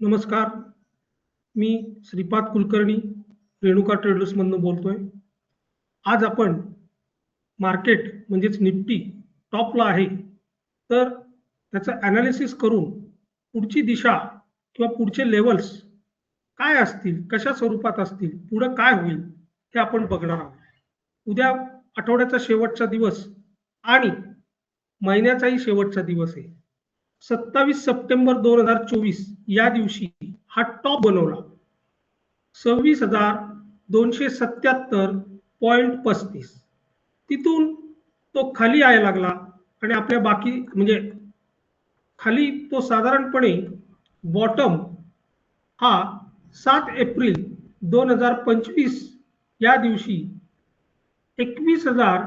नमस्कार. मी श्रीपाद कुलकर्णी रेणुका ट्रेडर्समधनं बोलतोय. आज आपण मार्केट म्हणजेच निफ्टी टॉपला आहे. तर त्याचं ॲनालिसिस करून पुढची दिशा किंवा पुढचे लेवल्स काय असतील कशा स्वरूपात असतील पुढं काय होईल हे आपण बघणार आहोत. उद्या आठवड्याचा शेवटचा दिवस आणि महिन्याचाही शेवटचा दिवस आहे. सत्तावीस सप्टेंबर दोन हजार चोवीस या दिवशी हा टॉप बनवला. सव्वीस हजार दोनशे सत्याहत्तर पॉईंट पस्तीस. तिथून तो खाली यायला लागला आणि आपल्या बाकी म्हणजे खाली तो साधारणपणे बॉटम हा सात एप्रिल दोन हजार पंचवीस या दिवशी एकवीस हजार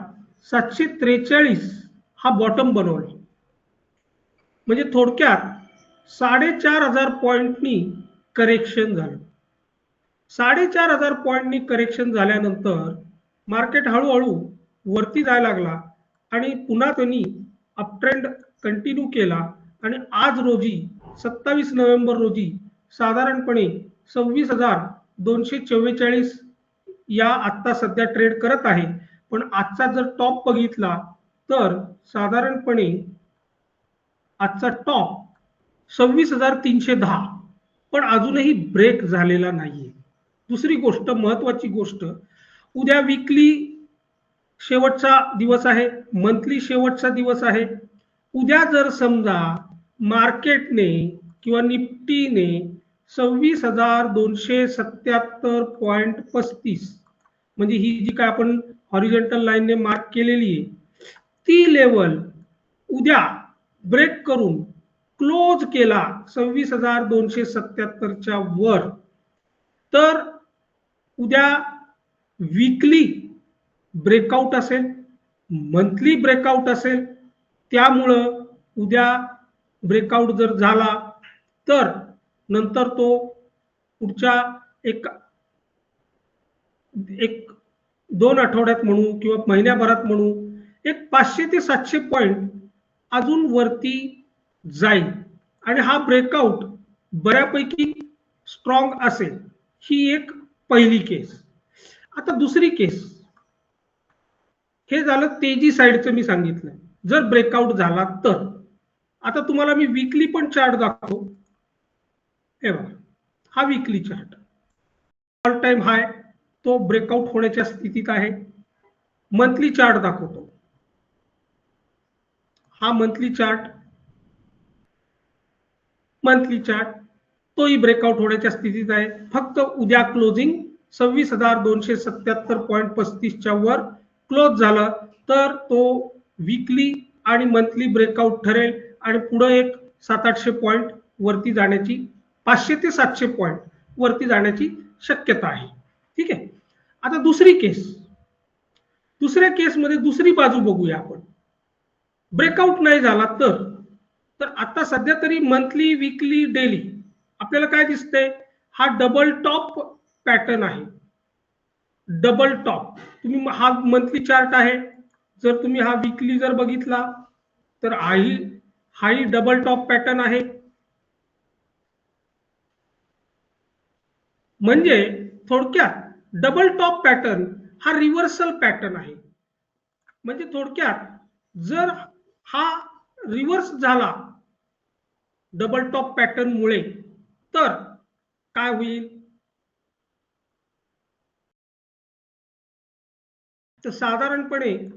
सातशे त्रेचाळीस हा बॉटम बनवला. म्हणजे थोडक्यात साडेचार हजार पॉईंटनी करेक्शन झालं. साडेचार हजार पॉईंटनी करेक्शन झाल्यानंतर मार्केट हळूहळू वरती जायला लागला आणि पुन्हा त्यांनी अपट्रेंड कंटिन्यू केला आणि आज रोजी सत्तावीस नोव्हेंबर रोजी साधारणपणे सव्वीस हजार दोनशे चव्वेचाळीस या आत्ता सध्या ट्रेड करत आहे. पण आजचा जर टॉप बघितला तर साधारणपणे आजचा टॉप सव्वीस हजार तीनशे दहा. पण अजूनही ब्रेक झालेला नाहीये. दुसरी गोष्ट महत्वाची गोष्ट उद्या विकली शेवटचा दिवस आहे मंथली शेवटचा दिवस आहे. उद्या जर समजा मार्केटने किंवा निफ्टीने सव्वीस हजार दोनशे सत्याहत्तर पॉईंट पस्तीस म्हणजे ही जी काय आपण हॉरिझॉन्टल लाईनने मार्क केलेली आहे ती लेवल उद्या ब्रेक करून क्लोज केला सव्वीस हजार दोनशे सत्याहत्तरच्या वर. तर उद्या विकली ब्रेकआउट असेल मंथली ब्रेकआउट असेल त्यामुळं उद्या ब्रेकआउट जर झाला तर नंतर तो पुढच्या एक एक दोन आठवड्यात म्हणू किंवा महिन्याभरात म्हणू एक पाचशे ते सातशे पॉइंट अजून वरती जाईल. आणि हा ब्रेकआउट बऱ्यापैकी स्ट्रॉंग असेल. ही एक पहिली केस आता दुसरी केस हे झालं तेजी साईडचं मी सांगितलं जर ब्रेकआउट झाला तर. आता तुम्हाला मी विकली पण चार्ट दाखवतो. हे बघा. हा weekly chart all time high तो ब्रेकआउट होण्याच्या स्थितीत आहे. मंथली चार्ट दाखवतो. हा मंथली चार्ट मंथली चार्ट. तोही ब्रेकआउट होण्याच्या स्थितीत आहे. फक्त उद्या क्लोजिंग सव्वीस हजार दोनशे सत्याहत्तर पॉईंट पस्तीसच्या वर क्लोज झाला तर तो विकली आणि मंथली ब्रेकआउट ठरेल आणि पुढे एक सात आठशे पॉईंट वरती जाण्याची पाचशे ते सातशे पॉईंट वरती जाण्याची शक्यता आहे. ठीक आहे? आता दुसरी केस दुसऱ्या केसमध्ये दुसरी बाजू बघूया आपण. ब्रेकआउट नाही झाला तर तर आता सध्या तरी मंथली विकली डेली आपल्याला काय दिसतंय? हा डबल टॉप पॅटर्न आहे. डबल टॉप तुम्ही हा मंथली चार्ट आहे. जर तुम्ही हा विकली जर बघितला तर हाही हाही डबल टॉप पॅटर्न आहे. म्हणजे थोडक्यात डबल टॉप पॅटर्न हा रिव्हर्सल पॅटर्न आहे. म्हणजे थोडक्यात जर हा रिव्हर्स झाला. डबल टॉप पॅटर्न मुळे. तर काय होईल? तर साधारणपणे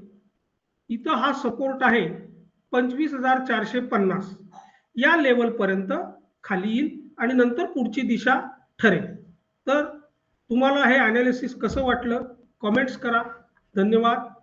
इथं हा सपोर्ट आहे पंचवीस हजार चारशे पन्नास. या लेवल पर्यंत खाली येईल आणि नंतर पुढची दिशा ठरेल. तर तुम्हाला हे अनालिसिस कसं वाटलं? कमेंट्स करा. धन्यवाद.